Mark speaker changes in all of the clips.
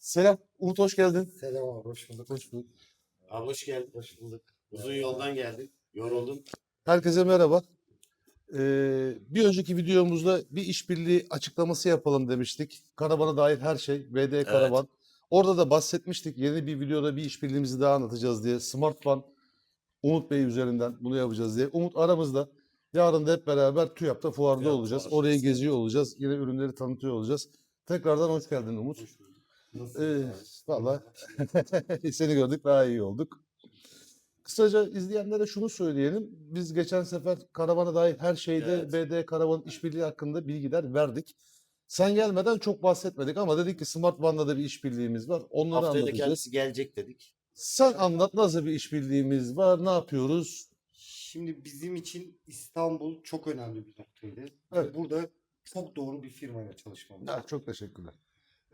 Speaker 1: Selam. Umut hoş geldin.
Speaker 2: Selam abi, hoş bulduk.
Speaker 1: Hoş bulduk.
Speaker 3: Abi hoş geldin.
Speaker 2: Hoş bulduk.
Speaker 3: Uzun yoldan geldin. Yoruldun.
Speaker 1: Herkese merhaba. Ee, bir önceki videomuzda bir işbirliği açıklaması yapalım demiştik. Karavana dair her şey. VD Karavan. Orada da bahsetmiştik. Yeni bir videoda bir işbirliğimizi daha anlatacağız diye. Smartphone Umut Bey üzerinden bunu yapacağız diye. Umut aramızda. Yarın da hep beraber TÜYAP'ta fuarda
Speaker 3: TÜYAP
Speaker 1: olacağız.
Speaker 3: fuarı.
Speaker 1: Orayı geziyor olacağız. Yine ürünleri tanıtıyor olacağız. Tekrardan hoş geldin Umut. Ee, Valla seni gördük daha iyi olduk. Kısaca izleyenlere şunu söyleyelim. Biz geçen sefer karavana dair her şeyde
Speaker 3: Evet.
Speaker 1: BD Karavan işbirliği hakkında bilgiler verdik. Sen gelmeden çok bahsetmedik ama dedik ki Smart One'da da bir işbirliğimiz var. Onları
Speaker 3: Haftaya da
Speaker 1: anlatacağız.
Speaker 3: kendisi gelecek dedik.
Speaker 1: Sen anlat nasıl bir işbirliğimiz var, ne yapıyoruz?
Speaker 2: Şimdi bizim için İstanbul çok önemli bir noktaydı. Ve
Speaker 1: Evet.
Speaker 2: Burada çok doğru bir firmayla çalışmamız.
Speaker 1: Ya, çok teşekkürler.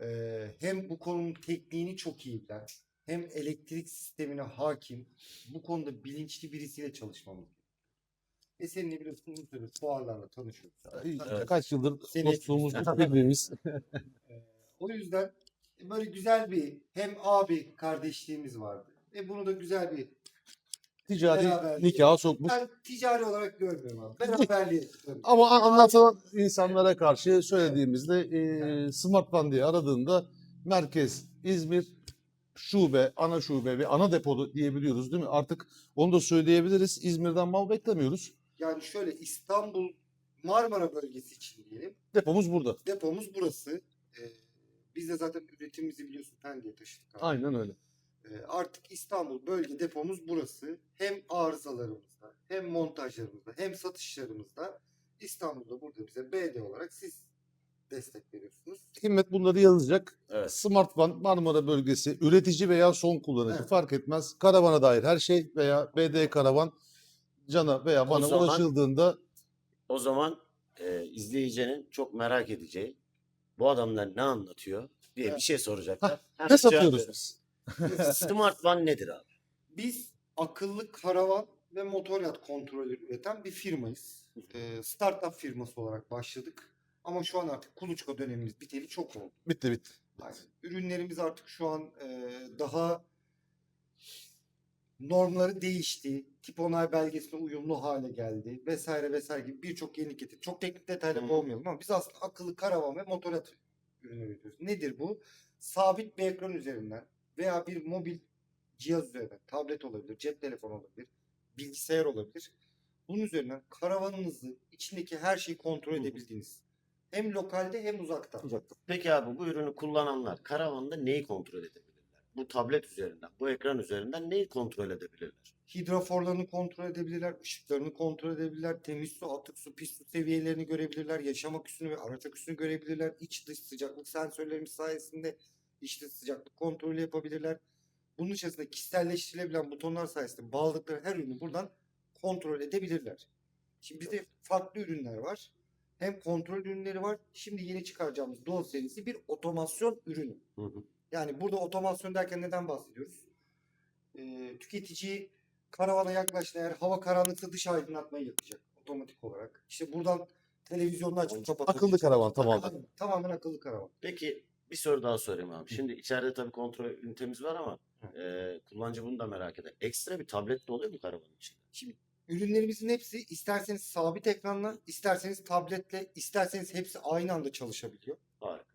Speaker 2: Ee, hem bu konunun tekniğini çok iyi bilen, hem elektrik sistemine hakim, bu konuda bilinçli birisiyle çalışmamız. Ve seninle biliyorsun uzun süredir fuarlarla tanışıyoruz.
Speaker 3: Evet.
Speaker 1: Kaç yıldır
Speaker 2: Seni-
Speaker 1: dostluğumuz, birbirimiz.
Speaker 2: Ee, o yüzden böyle güzel bir hem abi kardeşliğimiz vardı. Ve bunu da güzel bir
Speaker 1: Ticari
Speaker 2: Beraber-
Speaker 1: nikaha sokmuş.
Speaker 2: ben ticari olarak görmüyorum abi. Beraberliği.
Speaker 1: Ama an- anlatılan insanlara karşı söylediğimizde e, Smart Van diye aradığında merkez, İzmir, şube, ana şube ve ana depo diyebiliyoruz değil mi? Artık onu da söyleyebiliriz. İzmir'den mal beklemiyoruz.
Speaker 2: Yani şöyle İstanbul Marmara bölgesi için diyelim.
Speaker 1: Depomuz burada.
Speaker 2: Depomuz burası. Ee, biz de zaten üretimimizi biliyorsun Pendik'e taşıdık. abi.
Speaker 1: Aynen öyle.
Speaker 2: Ee, artık İstanbul bölge depomuz burası. Hem arızalarımızda hem montajlarımızda hem satışlarımızda İstanbul'da burada bize BD olarak siz destek veriyorsunuz.
Speaker 1: Himmet bunları yazacak.
Speaker 3: Evet.
Speaker 1: Smart Van Marmara bölgesi üretici veya son kullanıcı
Speaker 2: Evet.
Speaker 1: fark etmez. Karavana dair her şey veya BD Karavan cana veya
Speaker 3: O
Speaker 1: bana
Speaker 3: zaman-
Speaker 1: ulaşıldığında
Speaker 3: O zaman e, izleyicinin çok merak edeceği bu adamlar ne anlatıyor diye bir şey soracaklar. Hemen
Speaker 1: ne satıyoruz biz?
Speaker 3: Smart One nedir abi?
Speaker 2: Biz akıllı karavan ve motoryat kontrolü üreten bir firmayız. Ee, startup firması olarak başladık. Ama şu an artık kuluçka dönemimiz biteli çok oldu.
Speaker 1: Bitti bitti.
Speaker 2: Aynen. Ürünlerimiz artık şu an e, daha normları değişti. Tip onay belgesine uyumlu hale geldi. Vesaire vesaire gibi birçok yenilik getirdi. Çok teknik detaylı
Speaker 3: Hı.
Speaker 2: olmayalım ama biz aslında akıllı karavan ve motoryat ürünü üretiyoruz. Nedir bu? Sabit bir ekran üzerinden veya bir mobil cihaz üzerinden, tablet olabilir, cep telefonu olabilir, bilgisayar olabilir. Bunun üzerinden karavanınızı, içindeki her şeyi kontrol edebildiğiniz. Hem lokalde hem uzaktan.
Speaker 3: Peki abi bu ürünü kullananlar karavanda neyi kontrol edebilirler? Bu tablet üzerinden, bu ekran üzerinden neyi kontrol edebilirler?
Speaker 2: hidroforlarını kontrol edebilirler, ışıklarını kontrol edebilirler, temiz su, atık su, pis su seviyelerini görebilirler, yaşam aküsünü ve araç aküsünü görebilirler, iç dış sıcaklık sensörlerimiz sayesinde dış sıcaklık kontrolü yapabilirler. Bunun içerisinde kişiselleştirilebilen butonlar sayesinde bağladıkları her ürünü buradan kontrol edebilirler. Şimdi bizde farklı ürünler var. Hem kontrol ürünleri var. Şimdi yeni çıkaracağımız Dual serisi bir otomasyon ürünü.
Speaker 3: Hı hı.
Speaker 2: Yani burada otomasyon derken neden bahsediyoruz? Ee, tüketici karavana yaklaştı eğer hava karanlıksa dış aydınlatmayı yapacak otomatik olarak. İşte buradan televizyonunu açıp kapatabilir.
Speaker 1: Akıllı karavan tamamen.
Speaker 2: Tamamen akıllı karavan.
Speaker 3: Peki bir soru daha sorayım abi. Şimdi içeride tabii kontrol ünitemiz var ama e, kullanıcı bunu da merak eder. Ekstra bir tablet de oluyor mu karavanın içinde?
Speaker 2: Şimdi ürünlerimizin hepsi isterseniz sabit ekranla, isterseniz tabletle, isterseniz hepsi aynı anda çalışabiliyor.
Speaker 3: Harika.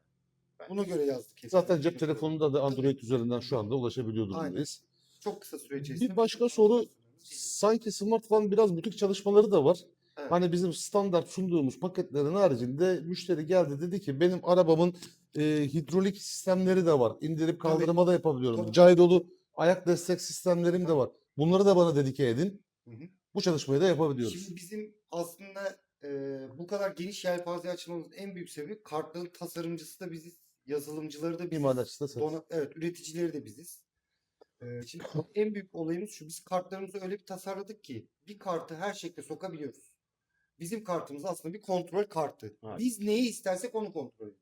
Speaker 2: Buna göre yazdık. hepsini.
Speaker 1: Zaten cep telefonunda da Android üzerinden şu anda ulaşabiliyor durumdayız.
Speaker 2: Çok kısa süre içerisinde.
Speaker 1: Bir başka soru sanki smartphone biraz butik çalışmaları da var.
Speaker 2: Evet.
Speaker 1: Hani bizim standart sunduğumuz paketlerin haricinde müşteri geldi dedi ki benim arabamın e, hidrolik sistemleri de var. İndirip kaldırma da yapabiliyorum.
Speaker 2: Tabii.
Speaker 1: Gyrolu ayak destek sistemlerim de var. Bunları da bana dedike edin.
Speaker 2: Hı hı.
Speaker 1: Bu çalışmayı da yapabiliyoruz.
Speaker 2: Şimdi bizim aslında e, bu kadar geniş yelpaze açmamızın en büyük sebebi kartların tasarımcısı da biziz, yazılımcıları da biziz.
Speaker 1: İmalatçısı da sen.
Speaker 2: Dona- evet, üreticileri de biziz. E, şimdi en büyük olayımız şu, biz kartlarımızı öyle bir tasarladık ki bir kartı her şekilde sokabiliyoruz. Bizim kartımız aslında bir kontrol kartı.
Speaker 3: Evet.
Speaker 2: Biz neyi istersek onu kontrol ediyoruz.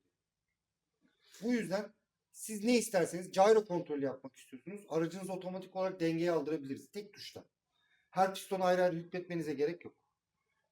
Speaker 2: Bu yüzden siz ne isterseniz gyro kontrolü yapmak istiyorsunuz. Aracınızı otomatik olarak dengeye aldırabiliriz tek tuşla. Her pistonu ayrı ayrı hükmetmenize gerek yok.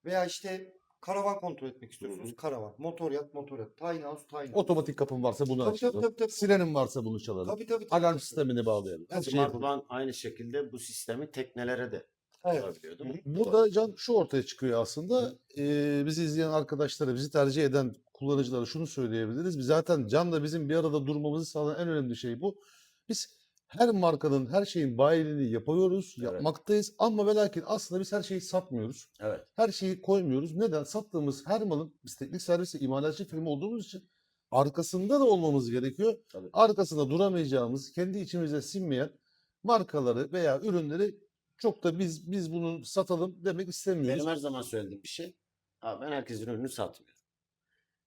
Speaker 2: Veya işte Karavan kontrol etmek istiyorsunuz. Karavan. Motor yat, motor yat. Tiny house, tiny house.
Speaker 1: Otomatik kapın varsa bunu
Speaker 2: Tabii, tabii,
Speaker 1: açalım.
Speaker 2: tabii, tabii.
Speaker 1: Sirenin varsa bunu çalalım.
Speaker 2: Tabii tabii. tabii.
Speaker 1: Alarm sistemini bağlayalım. Şeyi yapalım.
Speaker 3: Aynı şekilde bu sistemi teknelere de
Speaker 2: Evet.
Speaker 1: Burada can şu ortaya çıkıyor aslında. Ee, bizi izleyen arkadaşlara, bizi tercih eden kullanıcılara şunu söyleyebiliriz. Biz zaten Can'la bizim bir arada durmamızı sağlayan en önemli şey bu. Biz her markanın, her şeyin bayiliğini yapıyoruz,
Speaker 3: Evet.
Speaker 1: yapmaktayız. Ama ve lakin aslında biz her şeyi satmıyoruz.
Speaker 3: Evet.
Speaker 1: Her şeyi koymuyoruz. Neden? Sattığımız her malın biz teknik servis ve imalatçı firma olduğumuz için arkasında da olmamız gerekiyor.
Speaker 3: Tabii.
Speaker 1: Arkasında duramayacağımız, kendi içimize sinmeyen markaları veya ürünleri çok da biz biz bunu satalım demek istemiyoruz.
Speaker 3: Benim her zaman söylediğim bir şey. Abi ben herkesin ürünü satmıyorum.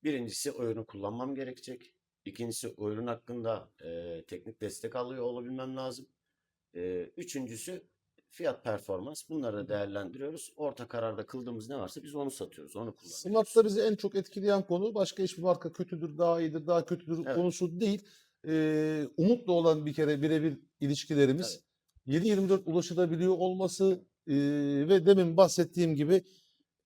Speaker 3: Birincisi o ürünü kullanmam gerekecek. İkincisi o ürün hakkında e, teknik destek alıyor olabilmem lazım. E, üçüncüsü fiyat performans. Bunları değerlendiriyoruz. Orta kararda kıldığımız ne varsa biz onu satıyoruz. Onu kullanıyoruz.
Speaker 1: Smart'ta bizi en çok etkileyen konu başka hiçbir marka kötüdür, daha iyidir, daha kötüdür
Speaker 3: Evet.
Speaker 1: konusu değil. Ee, umutla olan bir kere birebir ilişkilerimiz. 7-24 ulaşılabiliyor olması ee, ve demin bahsettiğim gibi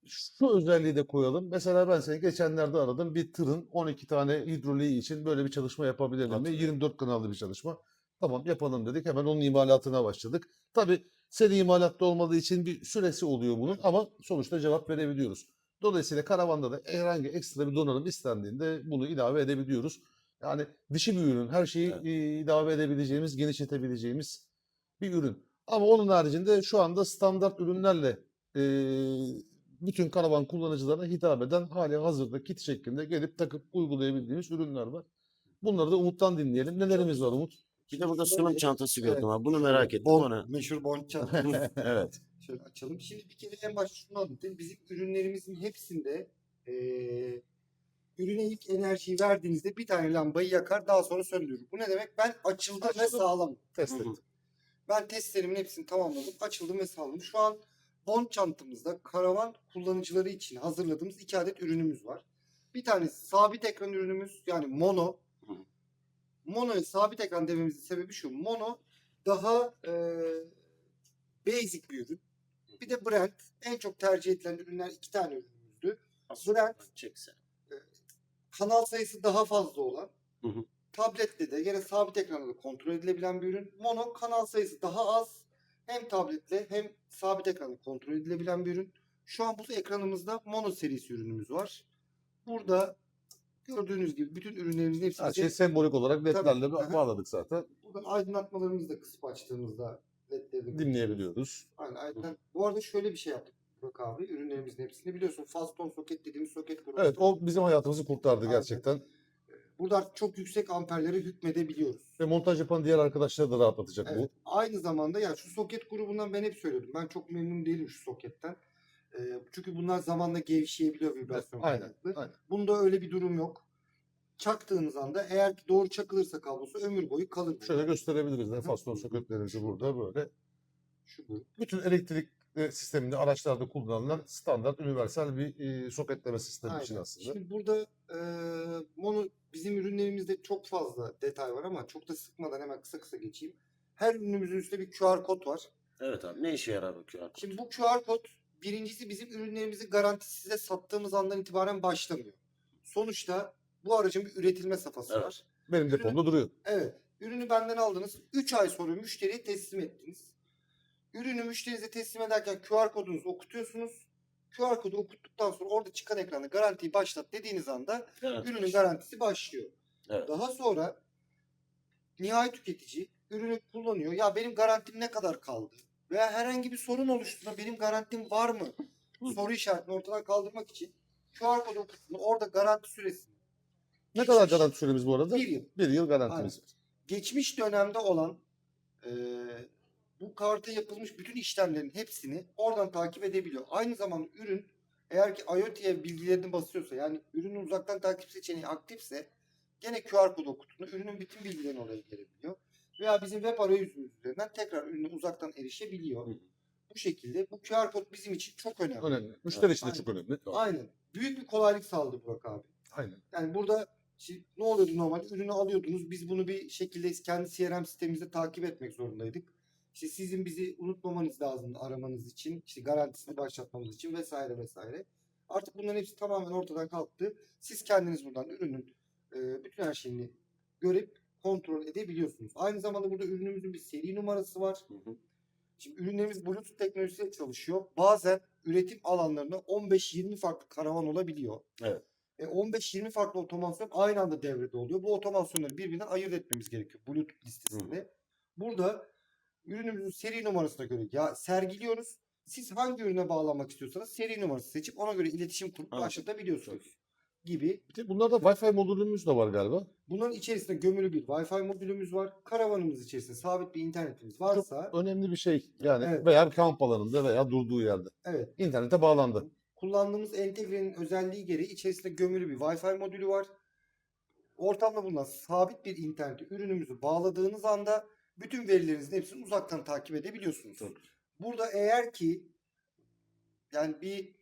Speaker 1: şu özelliği de koyalım. Mesela ben seni geçenlerde aradım. Bir tırın 12 tane hidroliği için böyle bir çalışma yapabilirim mi?
Speaker 3: Hatırlıyorum.
Speaker 1: 24 kanallı bir çalışma. Tamam yapalım dedik. Hemen onun imalatına başladık. Tabii seri imalatta olmadığı için bir süresi oluyor bunun ama sonuçta cevap verebiliyoruz. Dolayısıyla karavanda da herhangi ekstra bir donanım istendiğinde bunu ilave edebiliyoruz. Yani dişi bir ürün, her şeyi
Speaker 3: Evet.
Speaker 1: ilave edebileceğimiz, genişletebileceğimiz bir ürün. Ama onun haricinde şu anda standart ürünlerle e, bütün karavan kullanıcılarına hitap eden hali hazırda kit şeklinde gelip takıp uygulayabildiğimiz ürünler var. Bunları da Umut'tan dinleyelim. Nelerimiz var Umut?
Speaker 3: Bir de burada sunum çantası gördüm
Speaker 2: Evet.
Speaker 3: abi. Bunu merak ettim.
Speaker 2: Bon,
Speaker 3: Ona.
Speaker 2: meşhur bon çantası.
Speaker 3: evet.
Speaker 2: Şöyle açalım. Şimdi bir kere en başta şunu anlatayım. Bizim ürünlerimizin hepsinde eee ürüne ilk enerjiyi verdiğinizde bir tane lambayı yakar daha sonra söndürür. Bu ne demek? Ben açıldım ve
Speaker 1: Açıldım.
Speaker 2: sağlam.
Speaker 1: Test ettim.
Speaker 2: Ben testlerimin hepsini tamamladım. Açıldım ve sağlam. Şu an bon çantamızda karavan kullanıcıları için hazırladığımız iki adet ürünümüz var. Bir tanesi sabit ekran ürünümüz yani mono. Mono'ya sabit ekran dememizin sebebi şu. Mono daha eee, basic bir ürün. Bir de brand. En çok tercih edilen ürünler iki tane ürünümüzdü. Brand
Speaker 3: Çeksen.
Speaker 2: kanal sayısı daha fazla olan.
Speaker 3: Hı hı.
Speaker 2: Tablette de yine sabit ekranda da kontrol edilebilen bir ürün. Mono kanal sayısı daha az. Hem tabletle hem sabit ekranda kontrol edilebilen bir ürün. Şu an bu ekranımızda mono serisi ürünümüz var. Burada gördüğünüz gibi bütün ürünlerimizin hepsi bize-
Speaker 1: şey sembolik olarak ledlerle
Speaker 2: Tabii.
Speaker 1: Bağladık zaten.
Speaker 2: buradan aydınlatmalarımızı da kısıp açtığımızda ledlerini
Speaker 1: Dinleyebiliyoruz.
Speaker 2: Aynen, aynen. Bu arada şöyle bir şey yaptık. Bak abi ürünlerimizin hepsini biliyorsun fast soket dediğimiz soket grubu.
Speaker 1: Evet o bizim hayatımızı kurtardı
Speaker 2: Aynen.
Speaker 1: gerçekten.
Speaker 2: Burada artık çok yüksek amperlere hükmedebiliyoruz.
Speaker 1: Ve montaj yapan diğer arkadaşları da rahatlatacak
Speaker 2: Evet.
Speaker 1: bu.
Speaker 2: Aynı zamanda ya şu soket grubundan ben hep söylüyordum. Ben çok memnun değilim şu soketten. Ee, çünkü bunlar zamanla gevşeyebiliyor vibrasyon
Speaker 1: Aynen,
Speaker 2: kaynaklı.
Speaker 1: aynen.
Speaker 2: Bunda öyle bir durum yok. Çaktığınız anda eğer ki doğru çakılırsa kablosu ömür boyu kalır.
Speaker 1: Şöyle gösterebiliriz faston soketlerimizi burada böyle.
Speaker 2: Şu grup.
Speaker 1: Bütün elektrik sisteminde araçlarda kullanılan standart universal bir e, soketleme sistemi için aslında.
Speaker 2: Şimdi burada e, mono bizim ürünlerimizde çok fazla detay var ama çok da sıkmadan hemen kısa kısa geçeyim. Her ürünümüzün üstünde bir QR kod var.
Speaker 3: Evet abi. Ne işe yarar bu QR kod?
Speaker 2: Şimdi bu QR kod birincisi bizim ürünlerimizin garantisi size sattığımız andan itibaren başlamıyor. Sonuçta bu aracın bir üretilme safhası
Speaker 3: Evet.
Speaker 2: var.
Speaker 1: Benim depomda duruyor.
Speaker 2: Evet. Ürünü benden aldınız. 3 ay sonra müşteriye teslim ettiniz. Ürünü müşterinize teslim ederken QR kodunuzu okutuyorsunuz. QR kodu okuttuktan sonra orada çıkan ekranda garantiyi başlat dediğiniz anda
Speaker 3: Evet.
Speaker 2: ürünün garantisi başlıyor.
Speaker 3: Evet.
Speaker 2: Daha sonra nihai tüketici ürünü kullanıyor. Ya benim garantim ne kadar kaldı? Veya herhangi bir sorun oluştuğunda benim garantim var mı? Soru işaretini ortadan kaldırmak için QR kodu okuttuğunda orada garanti süresi.
Speaker 1: Ne kadar
Speaker 2: geçmiş-
Speaker 1: garanti süremiz bu arada?
Speaker 2: Bir yıl.
Speaker 1: Bir yıl garantimiz var.
Speaker 2: Geçmiş dönemde olan eee, bu karta yapılmış bütün işlemlerin hepsini oradan takip edebiliyor. Aynı zamanda ürün eğer ki IoT'ye bilgilerini basıyorsa yani ürünün uzaktan takip seçeneği aktifse gene QR kodu okutuğunda ürünün bütün bilgilerini oraya gelebiliyor. Veya bizim web arayüzümüz üzerinden tekrar ürüne uzaktan erişebiliyor.
Speaker 3: Hı hı.
Speaker 2: Bu şekilde bu QR kod bizim için çok önemli.
Speaker 1: Önemli. Müşteri için de
Speaker 2: Aynen.
Speaker 1: çok önemli.
Speaker 2: Aynen. Büyük bir kolaylık sağladı Burak abi.
Speaker 1: Aynen.
Speaker 2: Yani burada şimdi ne oluyordu normalde? Ürünü alıyordunuz. Biz bunu bir şekilde kendi CRM sistemimizde takip etmek zorundaydık. İşte sizin bizi unutmamanız lazım aramanız için, işte garantisini başlatmamız için vesaire vesaire. Artık bunların hepsi tamamen ortadan kalktı. Siz kendiniz buradan ürünün e, bütün her şeyini görüp kontrol edebiliyorsunuz. Aynı zamanda burada ürünümüzün bir seri numarası var.
Speaker 3: Hı hı.
Speaker 2: Şimdi ürünlerimiz Bluetooth teknolojisiyle çalışıyor. Bazen üretim alanlarında 15-20 farklı karavan olabiliyor.
Speaker 3: Evet.
Speaker 2: E 15-20 farklı otomasyon aynı anda devrede oluyor. Bu otomasyonları birbirinden ayırt etmemiz gerekiyor Bluetooth listesinde. Burada ürünümüzün seri numarasına göre ya sergiliyoruz. Siz hangi ürüne bağlanmak istiyorsanız seri numarası seçip ona göre iletişim kurup
Speaker 3: Anladım.
Speaker 2: başlatabiliyorsunuz gibi.
Speaker 1: Bir de bunlarda Wi-Fi modülümüz de var galiba.
Speaker 2: Bunların içerisinde gömülü bir Wi-Fi modülümüz var. Karavanımız içerisinde sabit bir internetimiz varsa
Speaker 1: Önemli bir şey. Yani
Speaker 2: Evet.
Speaker 1: veya kamp alanında veya durduğu yerde.
Speaker 2: evet
Speaker 1: İnternete bağlandı.
Speaker 2: kullandığımız entegrenin özelliği gereği içerisinde gömülü bir Wi-Fi modülü var. Ortamda bulunan sabit bir internete ürünümüzü bağladığınız anda bütün verilerinizin hepsini uzaktan takip edebiliyorsunuz.
Speaker 3: Çok
Speaker 2: Burada eğer ki yani bir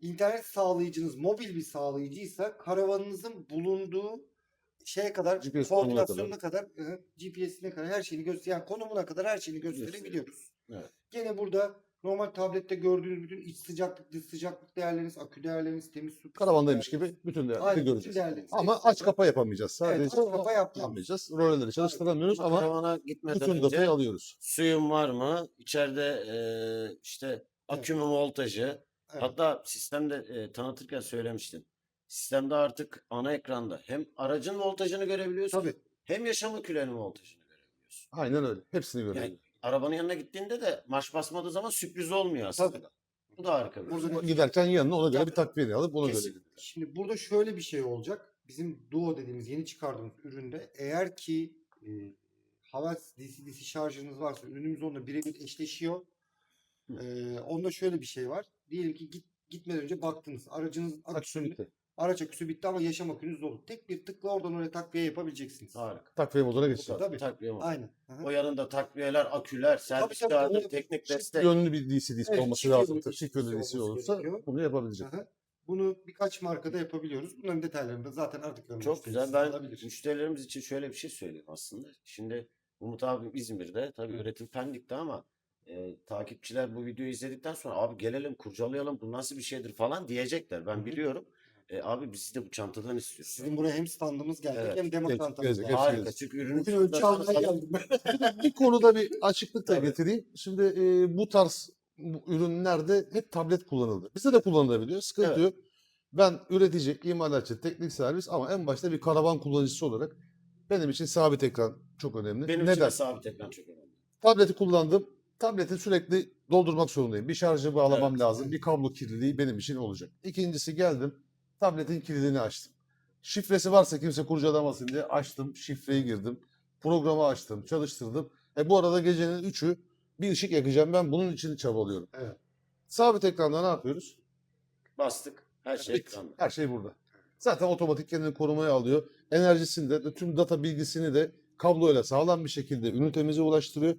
Speaker 2: internet sağlayıcınız mobil bir sağlayıcıysa karavanınızın bulunduğu şeye kadar
Speaker 1: GPS
Speaker 2: koordinasyonuna kadar, hı, GPS'ine kadar her şeyini göster yani konumuna kadar her şeyini gösterebiliyoruz.
Speaker 3: Evet.
Speaker 2: Gene burada normal tablette gördüğünüz bütün iç sıcaklık, dış sıcaklık değerleriniz, akü değerleriniz, temiz su.
Speaker 1: Karavandaymış gibi bütün değerleri
Speaker 2: Aynen, bütün
Speaker 1: göreceğiz.
Speaker 2: değerleriniz.
Speaker 1: Ama
Speaker 2: Hepsi
Speaker 1: aç
Speaker 2: var.
Speaker 1: kapa yapamayacağız. Sadece
Speaker 2: Evet, aç kapa
Speaker 1: yapamayacağız. Roleleri çalıştıramıyoruz ama
Speaker 3: Karavana gitmeden
Speaker 1: bütün
Speaker 3: önce
Speaker 1: datayı alıyoruz.
Speaker 3: suyun var mı? İçeride e, işte akü mü voltajı.
Speaker 2: Evet.
Speaker 3: Hatta sistemde e, tanıtırken söylemiştin. Sistemde artık ana ekranda hem aracın voltajını görebiliyorsun
Speaker 2: Tabii.
Speaker 3: hem yaşam akülerinin voltajını görebiliyorsun.
Speaker 1: Aynen öyle. Hepsini görebiliyoruz.
Speaker 3: Arabanın yanına gittiğinde de marş basmadığı zaman sürpriz olmuyor aslında.
Speaker 2: Tabii.
Speaker 3: Bu da harika bir şey.
Speaker 2: Burada
Speaker 1: Giderken yanına ona göre bir takviye alıp ona göre
Speaker 2: Kesin.
Speaker 1: gidiyor.
Speaker 2: Şimdi burada şöyle bir şey olacak. Bizim Duo dediğimiz yeni çıkardığımız üründe eğer ki e, Havas DC DC şarjınız varsa ürünümüz onunla birebir eşleşiyor. E, onda şöyle bir şey var. Diyelim ki git gitmeden önce baktınız. Aracınız
Speaker 1: Aküsü
Speaker 2: aküsü,
Speaker 1: bitti.
Speaker 2: Araç aküsü bitti ama yaşam akünüz dolu. Tek bir tıkla oradan oraya takviye yapabileceksiniz.
Speaker 3: Harika.
Speaker 1: Takviye moduna geçeceğiz.
Speaker 2: Tabii.
Speaker 3: Takviye var.
Speaker 2: Aynen. Hı.
Speaker 3: O yanında takviyeler, aküler, servis
Speaker 2: tabii,
Speaker 3: kağıdı,
Speaker 2: tabii.
Speaker 3: teknik
Speaker 2: Çift
Speaker 3: destek.
Speaker 1: Yönlü bir DC disk
Speaker 2: Evet,
Speaker 1: olması lazım. Çift yönlü DC olursa
Speaker 2: gerekiyor.
Speaker 1: bunu yapabilecek.
Speaker 2: Hı. Bunu birkaç markada yapabiliyoruz. Bunların detaylarını da zaten artık
Speaker 3: Çok güzel. Ben
Speaker 2: alabilir.
Speaker 3: müşterilerimiz için şöyle bir şey söyleyeyim aslında. Şimdi Umut abim İzmir'de tabii
Speaker 2: Hı.
Speaker 3: üretim Pendik'te ama e, takipçiler bu videoyu izledikten sonra abi gelelim kurcalayalım bu nasıl bir şeydir falan diyecekler. Ben
Speaker 2: hı.
Speaker 3: biliyorum. E, abi biz de bu çantadan istiyoruz.
Speaker 2: Sizin buraya hem standımız gelecek
Speaker 3: Evet.
Speaker 2: hem demo çantamız
Speaker 1: gelecek.
Speaker 2: gelecek.
Speaker 1: Hepsi
Speaker 3: Harika. Çünkü ürünün
Speaker 2: Bugün ölçü almaya geldim
Speaker 1: bir konuda bir açıklık da
Speaker 3: Tabii.
Speaker 1: getireyim. Şimdi e, bu tarz bu ürünlerde hep tablet kullanıldı. Bizde de kullanılabiliyor. Sıkıntı
Speaker 3: Evet.
Speaker 1: yok. Ben üretici, imalatçı, teknik servis ama en başta bir karavan kullanıcısı olarak benim için sabit ekran çok önemli.
Speaker 3: Benim için
Speaker 1: Neden?
Speaker 3: de sabit ekran çok önemli.
Speaker 1: Tableti kullandım. Tableti sürekli doldurmak zorundayım. Bir şarjı bağlamam
Speaker 3: Evet,
Speaker 1: lazım. Bir kablo kirliliği benim için olacak. İkincisi geldim. Tabletin kilidini açtım. Şifresi varsa kimse kurcalamasın diye açtım. Şifreyi girdim. Programı açtım. Çalıştırdım. E bu arada gecenin 3'ü bir ışık yakacağım. Ben bunun için çabalıyorum.
Speaker 2: Evet.
Speaker 1: Sabit ekranda ne yapıyoruz?
Speaker 3: Bastık. Her şey
Speaker 1: Bitti.
Speaker 3: ekranda.
Speaker 1: Her şey burada. Zaten otomatik kendini korumaya alıyor. Enerjisini de tüm data bilgisini de kabloyla sağlam bir şekilde ünitemize ulaştırıyor.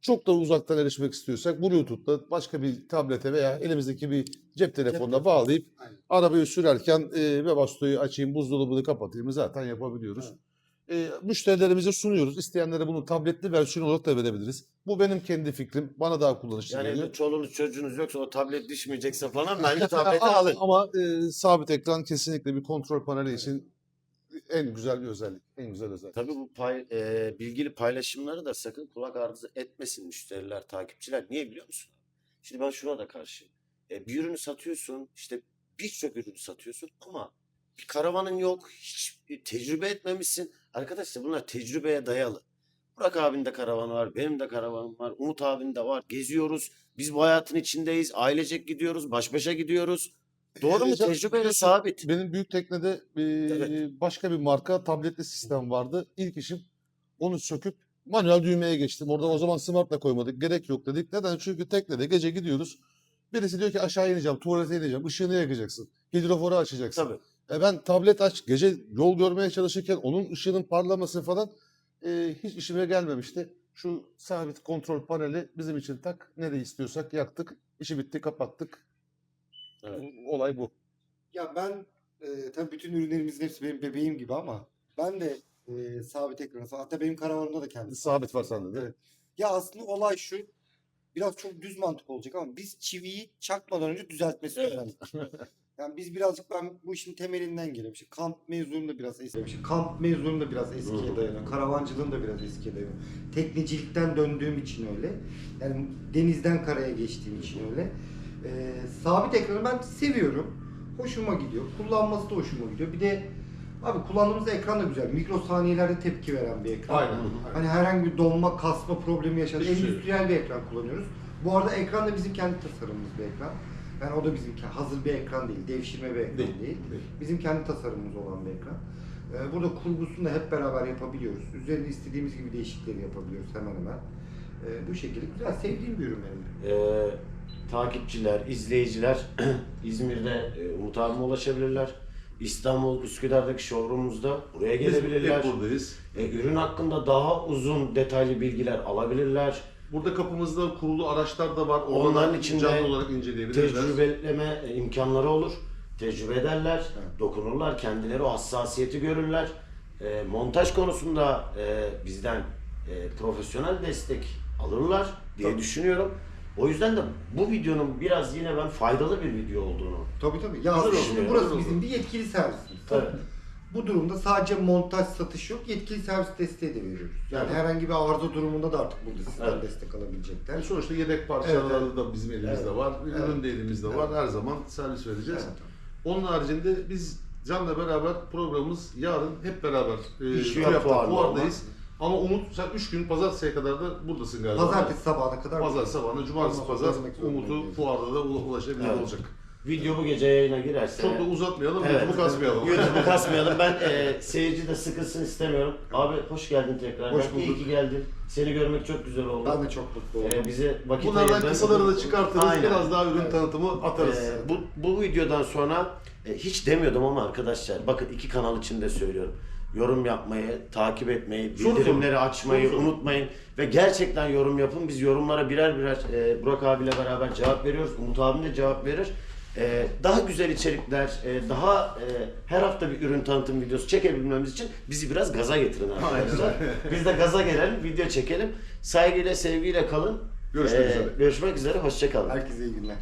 Speaker 1: Çok da uzaktan erişmek istiyorsak Bluetooth'ta başka bir tablete veya elimizdeki bir cep telefonuna
Speaker 2: telefonu.
Speaker 1: bağlayıp
Speaker 2: Aynen.
Speaker 1: arabayı sürerken e, Webasto'yu açayım, buzdolabını kapatayım zaten yapabiliyoruz. E, müşterilerimize sunuyoruz. İsteyenlere bunu tabletli versiyon olarak da verebiliriz. Bu benim kendi fikrim. Bana daha kullanışlı
Speaker 3: Yani
Speaker 1: geliyor.
Speaker 3: evde çoluğunuz çocuğunuz yoksa o tablet düşmeyecekse falan bence tableti alın.
Speaker 1: Ama e, sabit ekran kesinlikle bir kontrol paneli için en güzel bir özellik. En güzel özellik.
Speaker 3: Tabii bu pay, e, bilgili paylaşımları da sakın kulak arızı etmesin müşteriler, takipçiler. Niye biliyor musun? Şimdi ben şuna da karşıyım. E, bir ürünü satıyorsun, işte birçok ürünü satıyorsun ama bir karavanın yok, hiç bir tecrübe etmemişsin. Arkadaşlar bunlar tecrübeye dayalı. Burak abinin de karavanı var, benim de karavanım var, Umut abinin de var. Geziyoruz, biz bu hayatın içindeyiz, ailecek gidiyoruz, baş başa gidiyoruz. Doğru mu? Tecrübeyle sabit.
Speaker 1: Benim büyük teknede e,
Speaker 3: Evet.
Speaker 1: başka bir marka tabletli sistem vardı. İlk işim onu söküp manuel düğmeye geçtim. Orada o zaman smart da koymadık. Gerek yok dedik. Neden? Çünkü teknede gece gidiyoruz. Birisi diyor ki aşağı ineceğim, tuvalete ineceğim, ışığını yakacaksın, hidroforu açacaksın.
Speaker 3: Tabii.
Speaker 1: E ben tablet aç, gece yol görmeye çalışırken onun ışığının parlaması falan e, hiç işime gelmemişti. Şu sabit kontrol paneli bizim için tak, nereye istiyorsak yaktık, işi bitti, kapattık.
Speaker 3: Evet.
Speaker 1: Olay bu.
Speaker 2: Ya ben e, tabii bütün ürünlerimizin hepsi benim bebeğim gibi ama ben de e, sabit ekranı hatta benim karavanımda da kendisi.
Speaker 1: Sabit var sende de.
Speaker 2: Evet. Ya aslında olay şu. Biraz çok düz mantık olacak ama biz çiviyi çakmadan önce düzeltmesi
Speaker 3: Evet.
Speaker 2: önemli. Yani biz birazcık ben bu işin temelinden geliyorum. İşte kamp mezunum da biraz eski. İşte kamp mezunum da biraz eskiye dayanıyor. Karavancılığım da biraz eskiye dayanıyor. Teknecilikten döndüğüm için öyle. Yani denizden karaya geçtiğim için öyle. Ee, sabit ekranı ben seviyorum. Hoşuma gidiyor. Kullanması da hoşuma gidiyor. Bir de abi kullandığımız ekran da güzel. Mikrosaniyelerde tepki veren bir ekran.
Speaker 1: Aynen.
Speaker 2: Hani herhangi bir donma, kasma problemi yaşadığı
Speaker 1: şey
Speaker 2: endüstriyel bir ekran kullanıyoruz. Bu arada ekran da bizim kendi tasarımımız bir ekran. Yani o da bizim hazır bir ekran değil, devşirme bir ekran değil.
Speaker 1: Değil, değil.
Speaker 2: Bizim kendi tasarımımız olan bir ekran. Ee, burada kurgusunu da hep beraber yapabiliyoruz. Üzerinde istediğimiz gibi değişiklikleri yapabiliyoruz hemen hemen. Ee, bu şekilde güzel, sevdiğim bir ürün benim.
Speaker 3: Ee, takipçiler, izleyiciler İzmir'de e, Umut abime ulaşabilirler. İstanbul Üsküdar'daki showroom'umuzda buraya
Speaker 1: Biz
Speaker 3: gelebilirler.
Speaker 1: hep buradayız.
Speaker 3: E, ürün hakkında daha uzun detaylı bilgiler alabilirler.
Speaker 1: Burada kapımızda kurulu araçlar da var. Oradan
Speaker 3: Onların içinde
Speaker 1: canlı olarak inceleyebilirler.
Speaker 3: Tecrübeleme imkanları olur. Tecrübe ederler, dokunurlar, kendileri o hassasiyeti görürler. E, montaj konusunda e, bizden e, profesyonel destek alırlar diye
Speaker 2: Tabii.
Speaker 3: düşünüyorum. O yüzden de bu videonun biraz yine ben faydalı bir video olduğunu
Speaker 2: Tabii tabii. Ya
Speaker 3: oldu
Speaker 2: şimdi burası bizim bir yetkili servisimiz.
Speaker 3: Evet.
Speaker 2: Bu durumda sadece montaj satış yok, yetkili servis desteği de veriyoruz. Yani
Speaker 3: Evet.
Speaker 2: herhangi bir arıza durumunda da artık burada sizden
Speaker 3: Evet.
Speaker 2: destek alabilecekler.
Speaker 1: Yani sonuçta yedek parçaları
Speaker 2: Evet,
Speaker 1: da bizim elimizde
Speaker 3: Evet.
Speaker 1: var.
Speaker 2: Evet.
Speaker 1: Ürün de elimizde
Speaker 2: Evet.
Speaker 1: var. Her zaman servis vereceğiz.
Speaker 2: Evet.
Speaker 1: Onun haricinde biz Can'la beraber programımız yarın hep beraber e,
Speaker 3: İş
Speaker 1: TÜYAP'ta
Speaker 3: fuarında
Speaker 1: fuardayız. Ama Umut sen 3 gün pazartesiye kadar da buradasın galiba.
Speaker 2: Pazartesi sabahına kadar
Speaker 1: Pazar sabahına, cumartesi
Speaker 2: Ondan sonra
Speaker 1: pazar. Umut'u fuarda da ula- ulaşabilir
Speaker 3: Evet.
Speaker 1: olacak.
Speaker 3: Video bu gece yayına girerse
Speaker 1: Çok da uzatmayalım,
Speaker 3: Evet.
Speaker 1: YouTube'u kasmayalım.
Speaker 3: YouTube'u kasmayalım. Ben e, seyirci de sıkılsın istemiyorum. Abi hoş geldin tekrar.
Speaker 2: Hoş
Speaker 3: İyi
Speaker 2: bulduk.
Speaker 3: ki geldin. Seni görmek çok güzel oldu.
Speaker 2: Ben de çok mutlu oldum.
Speaker 3: E, bize vakit
Speaker 1: Bunlardan
Speaker 3: ayırdın.
Speaker 1: kısaları da çıkartırız.
Speaker 3: Aynen.
Speaker 1: Biraz daha ürün tanıtımı atarız.
Speaker 3: Ee, bu, bu videodan sonra e, hiç demiyordum ama arkadaşlar bakın iki kanal için de söylüyorum. Yorum yapmayı, takip etmeyi,
Speaker 1: Soru
Speaker 3: bildirimleri
Speaker 1: sorun.
Speaker 3: açmayı
Speaker 1: Soru sorun.
Speaker 3: unutmayın. Ve gerçekten yorum yapın. Biz yorumlara birer birer e, Burak abiyle beraber cevap veriyoruz. Umut abim de cevap verir. E, daha güzel içerikler, e, daha e, her hafta bir ürün tanıtım videosu çekebilmemiz için bizi biraz gaza getirin arkadaşlar. Biz de gaza gelelim, video çekelim. Saygıyla, sevgiyle kalın.
Speaker 1: Görüşmek
Speaker 3: E,
Speaker 1: üzere.
Speaker 3: Görüşmek üzere, hoşçakalın.
Speaker 2: Herkese iyi günler.